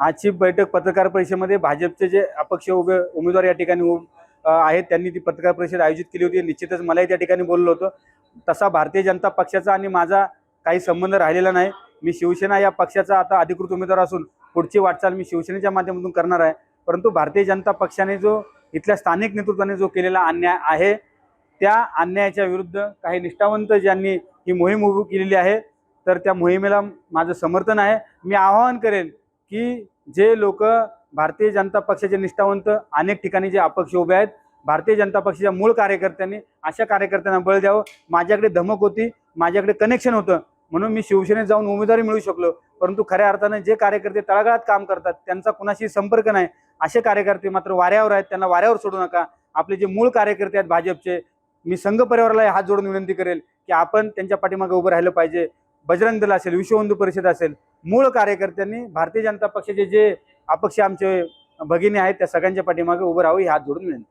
आजची बैठक पत्रकार परिषदेमध्ये भाजपचे जे अपक्ष उभे उमेदवार या ठिकाणी आहेत त्यांनी ती पत्रकार परिषद आयोजित केली होती. निश्चितच मलाही त्या ठिकाणी बोललो होतो. तसा भारतीय जनता पक्षाचा आणि माझा काही संबंध राहिलेला नाही. मी शिवसेना या पक्षाचा आता अधिकृत उमेदवार असून पुढची वाटचाल मी शिवसेनेच्या माध्यमातून करणार आहे. परंतु भारतीय जनता पक्षाने जो इथल्या स्थानिक नेतृत्वाने जो केलेला अन्याय आहे त्या अन्यायाच्या विरुद्ध काही निष्ठावंत ज्यांनी ही मोहीम उभी केलेली आहे तर त्या मोहिमेला माझं समर्थन आहे. मी आवाहन करेन की जे लोक भारतीय जनता पक्षाचे निष्ठावंत अनेक ठिकाणी जे अपक्ष उभे आहेत भारतीय जनता पक्षाच्या मूळ कार्यकर्त्यांनी अशा कार्यकर्त्यांना बळ द्यावं. माझ्याकडे धमक होती माझ्याकडे कनेक्शन होतं म्हणून मी शिवसेनेत जाऊन उमेदवारी मिळू शकलो. परंतु खऱ्या अर्थानं जे कार्यकर्ते तळागाळात काम करतात त्यांचा कुणाशी संपर्क नाही. असे कार्यकर्ते मात्र वाऱ्यावर आहेत त्यांना वाऱ्यावर सोडू नका. आपले जे मूळ कार्यकर्ते आहेत भाजपचे मी संघ परिवाराला हात जोडून विनंती करेल की आपण त्यांच्या पाठीमागे उभं राहिलं पाहिजे. बजरंग दल असेल विश्व हिंदू परिषद असेल मूळ कार्यकर्त्यांनी भारतीय जनता पक्षाचे जे अपक्ष आमचे भगिनी आहेत त्या सगळ्यांच्या पाठीमागे उभं राहावं ही हात जोडून विनंती.